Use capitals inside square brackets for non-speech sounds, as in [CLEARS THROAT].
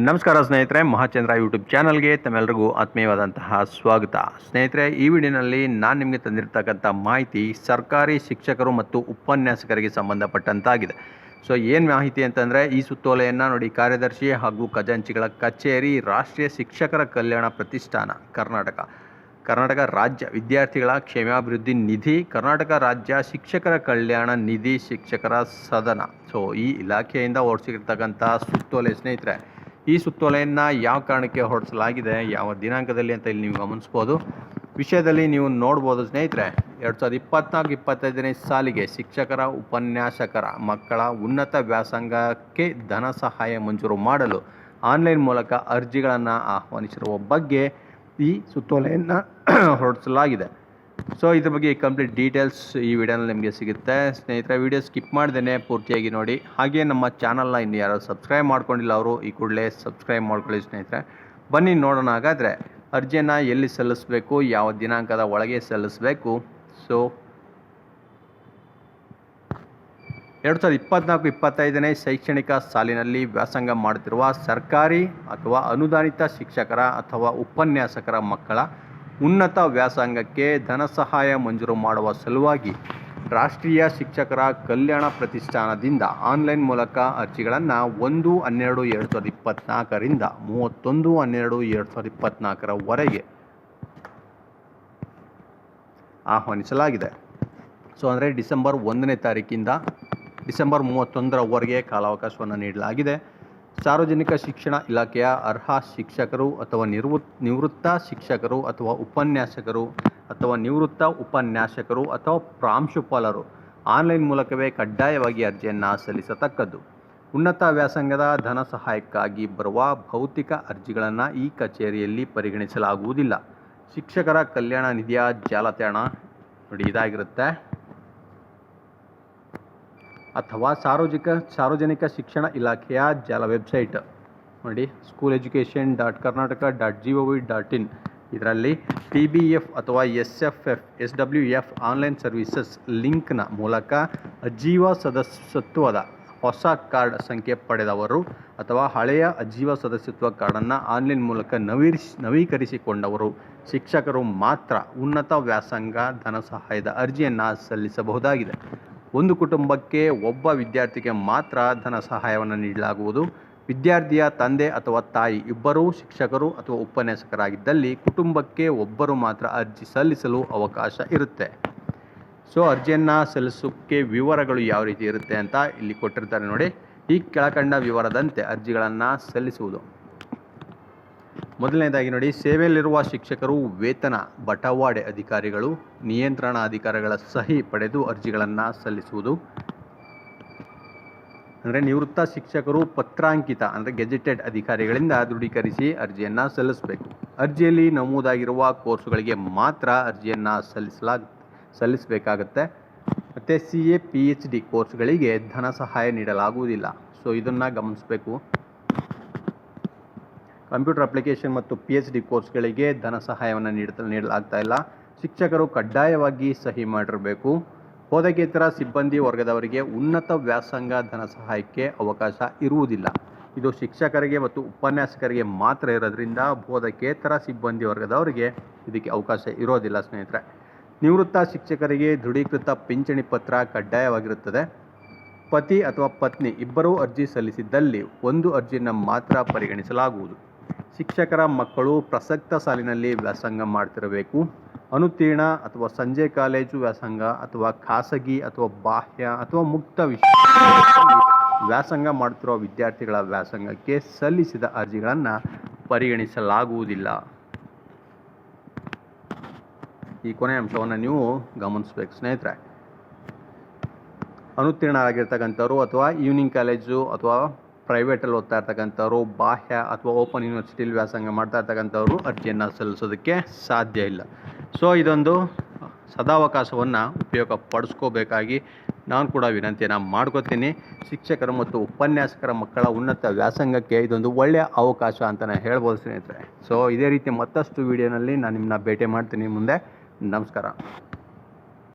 ನಮಸ್ಕಾರ ಸ್ನೇಹಿತರೆ, ಮಹಾಚಂದ್ರ ಯೂಟ್ಯೂಬ್ ಚಾನಲ್ಗೆ ತಮ್ಮೆಲ್ಲರಿಗೂ ಆತ್ಮೀಯವಾದಂತಹ ಸ್ವಾಗತ. ಸ್ನೇಹಿತರೆ, ಈ ವಿಡಿಯೋನಲ್ಲಿ ನಾನು ನಿಮಗೆ ತಂದಿರತಕ್ಕಂಥ ಮಾಹಿತಿ ಸರ್ಕಾರಿ ಶಿಕ್ಷಕರು ಮತ್ತು ಉಪನ್ಯಾಸಕರಿಗೆ ಸಂಬಂಧಪಟ್ಟಂತಾಗಿದೆ. ಸೊ ಏನು ಮಾಹಿತಿ ಅಂತಂದರೆ, ಈ ಸುತ್ತೋಲೆಯನ್ನು ನೋಡಿ ಕಾರ್ಯದರ್ಶಿ ಹಾಗೂ ಖಜಾಂಚಿಗಳ ಕಚೇರಿ ರಾಷ್ಟ್ರೀಯ ಶಿಕ್ಷಕರ ಕಲ್ಯಾಣ ಪ್ರತಿಷ್ಠಾನ, ಕರ್ನಾಟಕ. ಕರ್ನಾಟಕ ರಾಜ್ಯ ವಿದ್ಯಾರ್ಥಿಗಳ ಕ್ಷೇಮಾಭಿವೃದ್ಧಿ ನಿಧಿ, ಕರ್ನಾಟಕ ರಾಜ್ಯ ಶಿಕ್ಷಕರ ಕಲ್ಯಾಣ ನಿಧಿ ಶಿಕ್ಷಕರ ಸದನ. ಸೊ ಈ ಇಲಾಖೆಯಿಂದ ಹೊರಡಿಸಿರ್ತಕ್ಕಂಥ ಸುತ್ತೋಲೆ ಸ್ನೇಹಿತರೆ ಈ ಸುತ್ತೋಲೆಯನ್ನು ಯಾವ ಕಾರಣಕ್ಕೆ ಹೊರಡಿಸಲಾಗಿದೆ, ಯಾವ ದಿನಾಂಕದಲ್ಲಿ ಅಂತ ಇಲ್ಲಿ ನೀವು ಗಮನಿಸ್ಬೋದು. ವಿಷಯದಲ್ಲಿ ನೀವು ನೋಡ್ಬೋದು ಸ್ನೇಹಿತರೆ, ಎರಡು ಸಾವಿರದ ಇಪ್ಪತ್ನಾಲ್ಕು ಇಪ್ಪತ್ತೈದನೇ ಸಾಲಿಗೆ ಶಿಕ್ಷಕರ, ಉಪನ್ಯಾಸಕರ, ಮಕ್ಕಳ ಉನ್ನತ ವ್ಯಾಸಂಗಕ್ಕೆ ಧನ ಸಹಾಯ ಮಂಜೂರು ಮಾಡಲು ಆನ್ಲೈನ್ ಮೂಲಕ ಅರ್ಜಿಗಳನ್ನು ಆಹ್ವಾನಿಸಿರುವ ಬಗ್ಗೆ ಈ ಸುತ್ತೋಲೆಯನ್ನು [CLEARS THROAT] ಹೊರಡಿಸಲಾಗಿದೆ. ಸೊ ಇದ್ರ ಬಗ್ಗೆ ಕಂಪ್ಲೀಟ್ ಡೀಟೇಲ್ಸ್ ಈ ವಿಡಿಯೋನಲ್ಲಿ ನಿಮಗೆ ಸಿಗುತ್ತೆ. ಸ್ನೇಹಿತರೆ ವಿಡಿಯೋ ಸ್ಕಿಪ್ ಮಾಡ್ದೇ ಪೂರ್ತಿಯಾಗಿ ನೋಡಿ. ಹಾಗೆ ನಮ್ಮ ಚಾನಲ್ನ ಇನ್ನು ಯಾರು ಸಬ್ಸ್ಕ್ರೈಬ್ ಮಾಡ್ಕೊಂಡಿಲ್ಲ ಅವರು, ಈ ಕೂಡಲೇ ಸಬ್ಸ್ಕ್ರೈಬ್ ಮಾಡ್ಕೊಳ್ಳಿ ಸ್ನೇಹಿತರೆ. ಬನ್ನಿ ನೋಡೋಣ ಹಾಗಾದರೆ, ಅರ್ಜಿಯನ್ನು ಎಲ್ಲಿ ಸಲ್ಲಿಸಬೇಕು, ಯಾವ ದಿನಾಂಕದ ಒಳಗೆ ಸಲ್ಲಿಸಬೇಕು. ಸೊ ಎರಡು ಸಾವಿರದ ಇಪ್ಪತ್ನಾಲ್ಕು, ಇಪ್ಪತ್ತೈದನೇ ಶೈಕ್ಷಣಿಕ ಸಾಲಿನಲ್ಲಿ ವ್ಯಾಸಂಗ ಮಾಡುತ್ತಿರುವ ಸರ್ಕಾರಿ ಅಥವಾ ಅನುದಾನಿತ ಶಿಕ್ಷಕರ ಅಥವಾ ಉಪನ್ಯಾಸಕರ ಮಕ್ಕಳ ಉನ್ನತ ವ್ಯಾಸಂಗಕ್ಕೆ ಧನ ಸಹಾಯ ಮಂಜೂರು ಮಾಡುವ ಸಲುವಾಗಿ ರಾಷ್ಟ್ರೀಯ ಶಿಕ್ಷಕರ ಕಲ್ಯಾಣ ಪ್ರತಿಷ್ಠಾನದಿಂದ ಆನ್ಲೈನ್ ಮೂಲಕ ಅರ್ಜಿಗಳನ್ನು ಒಂದು ಹನ್ನೆರಡು ಎರಡು ಸಾವಿರದ ಇಪ್ಪತ್ತ್ನಾಲ್ಕರಿಂದ ಮೂವತ್ತೊಂದು ಹನ್ನೆರಡು ಎರಡು ಸಾವಿರದ ಇಪ್ಪತ್ತ್ನಾಲ್ಕರವರೆಗೆ ಆಹ್ವಾನಿಸಲಾಗಿದೆ. ಸೊ, ಅಂದರೆ ಡಿಸೆಂಬರ್ ಒಂದನೇ ತಾರೀಕಿಂದ ಡಿಸೆಂಬರ್ ಮೂವತ್ತೊಂದರವರೆಗೆ ಕಾಲಾವಕಾಶವನ್ನು ನೀಡಲಾಗಿದೆ. ಸಾರ್ವಜನಿಕ ಶಿಕ್ಷಣ ಇಲಾಖೆಯ ಅರ್ಹ ಶಿಕ್ಷಕರು ಅಥವಾ ನಿವೃತ್, ನಿವೃತ್ತ ಶಿಕ್ಷಕರು ಅಥವಾ ಉಪನ್ಯಾಸಕರು ಅಥವಾ ನಿವೃತ್ತ ಉಪನ್ಯಾಸಕರು ಅಥವಾ ಪ್ರಾಂಶುಪಾಲರು ಆನ್ಲೈನ್ ಮೂಲಕವೇ ಕಡ್ಡಾಯವಾಗಿ ಅರ್ಜಿಯನ್ನು ಸಲ್ಲಿಸತಕ್ಕದ್ದು. ಉನ್ನತ ವ್ಯಾಸಂಗದ ಧನ ಸಹಾಯಕ್ಕಾಗಿ ಬರುವ ಭೌತಿಕ ಅರ್ಜಿಗಳನ್ನು ಈ ಕಚೇರಿಯಲ್ಲಿ ಪರಿಗಣಿಸಲಾಗುವುದಿಲ್ಲ. ಶಿಕ್ಷಕರ ಕಲ್ಯಾಣ ನಿಧಿಯ ಜಾಲತಾಣ ನೋಡಿ ಇದಾಗಿರುತ್ತೆ. ಅಥವಾ ಸಾರ್ವಜನಿಕ ಸಾರ್ವಜನಿಕ ಶಿಕ್ಷಣ ಇಲಾಖೆಯ ಜಾಲ ವೆಬ್ಸೈಟ್. ನೋಡಿ school education dot Karnataka dot G O V dot in ಇದರಲ್ಲಿ ಪಿ ಬಿ ಎಫ್ ಅಥವಾ S F F S W F online services ಲಿಂಕ್ನ ಮೂಲಕ ಅಜೀವ ಸದಸ್ಯತ್ವದ ಹೊಸ ಕಾರ್ಡ್ ಸಂಖ್ಯೆ ಪಡೆದವರು ಅಥವಾ ಹಳೆಯ ಅಜೀವ ಸದಸ್ಯತ್ವ ಕಾರ್ಡನ್ನು ಆನ್ಲೈನ್ ಮೂಲಕ ನವೀರಿಸಿ ನವೀಕರಿಸಿಕೊಂಡವರು. ಶಿಕ್ಷಕರು ಮಾತ್ರ ಉನ್ನತ ವ್ಯಾಸಂಗ, ಧನ ಸಹಾಯದ ಅರ್ಜಿಯನ್ನು ಸಲ್ಲಿಸಬಹುದಾಗಿದೆ. ಒಂದು ಕುಟುಂಬಕ್ಕೆ ಒಬ್ಬ ವಿದ್ಯಾರ್ಥಿಗೆ ಮಾತ್ರ ಧನ ಸಹಾಯವನ್ನು ನೀಡಲಾಗುವುದು. ವಿದ್ಯಾರ್ಥಿಯ ತಂದೆ ಅಥವಾ ತಾಯಿ ಇಬ್ಬರೂ ಶಿಕ್ಷಕರು ಅಥವಾ ಉಪನ್ಯಾಸಕರಾಗಿದ್ದಲ್ಲಿ ಕುಟುಂಬಕ್ಕೆ ಒಬ್ಬರು ಮಾತ್ರ ಅರ್ಜಿ ಸಲ್ಲಿಸಲು ಅವಕಾಶ ಇರುತ್ತೆ. ಸೊ, ಅರ್ಜಿಯನ್ನು ಸಲ್ಲಿಸೋಕ್ಕೆ ವಿವರಗಳು ಯಾವ ರೀತಿ ಇರುತ್ತೆ ಅಂತ ಇಲ್ಲಿ ಕೊಟ್ಟಿರ್ತಾರೆ ನೋಡಿ. ಈ ಕೆಳಕಂಡ ವಿವರದಂತೆ ಅರ್ಜಿಗಳನ್ನು ಸಲ್ಲಿಸುವುದು. ಮೊದಲನೇದಾಗಿ ನೋಡಿ, ಸೇವೆಯಲ್ಲಿರುವ ಶಿಕ್ಷಕರು ವೇತನ ಬಟವಾಡೆ ಅಧಿಕಾರಿಗಳು, ನಿಯಂತ್ರಣ ಅಧಿಕಾರಿಗಳ ಸಹಿ ಪಡೆದು ಅರ್ಜಿಗಳನ್ನು ಸಲ್ಲಿಸುವುದು. ಅಂದರೆ ನಿವೃತ್ತ ಶಿಕ್ಷಕರು ಪತ್ರಾಂಕಿತ, ಅಂದರೆ ಗೆಜೆಟೆಡ್ ಅಧಿಕಾರಿಗಳಿಂದ ದೃಢೀಕರಿಸಿ ಅರ್ಜಿಯನ್ನು ಸಲ್ಲಿಸಬೇಕು. ಅರ್ಜಿಯಲ್ಲಿ ನಮೂದಾಗಿರುವ ಕೋರ್ಸುಗಳಿಗೆ ಮಾತ್ರ ಅರ್ಜಿಯನ್ನು ಸಲ್ಲಿಸಲಾಗ, ಸಲ್ಲಿಸಬೇಕಾಗತ್ತೆ. ಮತ್ತು C A, P H D ಕೋರ್ಸ್ಗಳಿಗೆ ಧನ ಸಹಾಯ ನೀಡಲಾಗುವುದಿಲ್ಲ. ಸೊ, ಇದನ್ನು ಗಮನಿಸಬೇಕು. ಕಂಪ್ಯೂಟರ್ ಅಪ್ಲಿಕೇಶನ್ ಮತ್ತು ಪಿ ಎಚ್ ಡಿ ಕೋರ್ಸ್ಗಳಿಗೆ ಧನ ಸಹಾಯವನ್ನು ನೀಡುತ್ತಾ ನೀಡಲಾಗ್ತಾ ಇಲ್ಲ. ಶಿಕ್ಷಕರು ಕಡ್ಡಾಯವಾಗಿ ಸಹಿ ಮಾಡಿರಬೇಕು. ಬೋಧಕೇತರ ಸಿಬ್ಬಂದಿ ವರ್ಗದವರಿಗೆ ಉನ್ನತ ವ್ಯಾಸಂಗ ಧನ ಸಹಾಯಕ್ಕೆ ಅವಕಾಶ ಇರುವುದಿಲ್ಲ. ಇದು ಶಿಕ್ಷಕರಿಗೆ ಮತ್ತು ಉಪನ್ಯಾಸಕರಿಗೆ ಮಾತ್ರ ಇರೋದ್ರಿಂದ ಬೋಧಕೇತರ ಸಿಬ್ಬಂದಿ ವರ್ಗದವರಿಗೆ ಇದಕ್ಕೆ ಅವಕಾಶ ಇರೋದಿಲ್ಲ ಸ್ನೇಹಿತರೆ. ನಿವೃತ್ತ ಶಿಕ್ಷಕರಿಗೆ ದೃಢೀಕೃತ ಪಿಂಚಣಿ ಪತ್ರ ಕಡ್ಡಾಯವಾಗಿರುತ್ತದೆ. ಪತಿ ಅಥವಾ ಪತ್ನಿ ಇಬ್ಬರೂ ಅರ್ಜಿ ಸಲ್ಲಿಸಿದ್ದಲ್ಲಿ ಒಂದು ಅರ್ಜಿಯನ್ನು ಮಾತ್ರ ಪರಿಗಣಿಸಲಾಗುವುದು. ಶಿಕ್ಷಕರ ಮಕ್ಕಳು ಪ್ರಸಕ್ತ ಸಾಲಿನಲ್ಲಿ ವ್ಯಾಸಂಗ ಮಾಡ್ತಿರಬೇಕು. ಅನುತ್ತೀರ್ಣ ಅಥವಾ ಸಂಜೆ ಕಾಲೇಜು ವ್ಯಾಸಂಗ ಅಥವಾ ಖಾಸಗಿ ಅಥವಾ ಬಾಹ್ಯ ಅಥವಾ ಮುಕ್ತ ವಿಷಯ ವ್ಯಾಸಂಗ ಮಾಡುತ್ತಿರುವ ವಿದ್ಯಾರ್ಥಿಗಳ ವ್ಯಾಸಂಗಕ್ಕೆ ಸಲ್ಲಿಸಿದ ಅರ್ಜಿಗಳನ್ನು ಪರಿಗಣಿಸಲಾಗುವುದಿಲ್ಲ. ಈ ಕೊನೆಯ ಅಂಶವನ್ನು ನೀವು ಗಮನಿಸ್ಬೇಕು ಸ್ನೇಹಿತರೆ. ಅನುತ್ತೀರ್ಣರಾಗಿರ್ತಕ್ಕಂಥವ್ರು ಅಥವಾ ಈವ್ನಿಂಗ್ ಕಾಲೇಜು ಅಥವಾ ಪ್ರೈವೇಟಲ್ಲಿ ಓದ್ತಾ ಇರ್ತಕ್ಕಂಥವ್ರು, ಬಾಹ್ಯ ಅಥವಾ ಓಪನ್ ಯೂನಿವರ್ಸಿಟಿಲಿ ವ್ಯಾಸಂಗ ಮಾಡ್ತಾ ಇರ್ತಕ್ಕಂಥವ್ರು ಅರ್ಜಿಯನ್ನು ಸಲ್ಲಿಸೋದಕ್ಕೆ ಸಾಧ್ಯ ಇಲ್ಲ. ಸೊ ಇದೊಂದು ಸದಾವಕಾಶವನ್ನು ಉಪಯೋಗ ಪಡಿಸ್ಕೋಬೇಕಾಗಿ ನಾನು ಕೂಡ ವಿನಂತಿಯನ್ನು ಮಾಡ್ಕೋತೀನಿ. ಶಿಕ್ಷಕರು ಮತ್ತು ಉಪನ್ಯಾಸಕರ ಮಕ್ಕಳ ಉನ್ನತ ವ್ಯಾಸಂಗಕ್ಕೆ ಇದೊಂದು ಒಳ್ಳೆಯ ಅವಕಾಶ ಅಂತಲೇ ಹೇಳ್ಬೋದು ಸ್ನೇಹಿತರೆ. ಸೊ ಇದೇ ರೀತಿ ಮತ್ತಷ್ಟು ವಿಡಿಯೋನಲ್ಲಿ ನಾನು ನಿಮ್ಮನ್ನ ಭೇಟಿ ಮಾಡ್ತೀನಿ. ಮುಂದೆ ನಮಸ್ಕಾರ.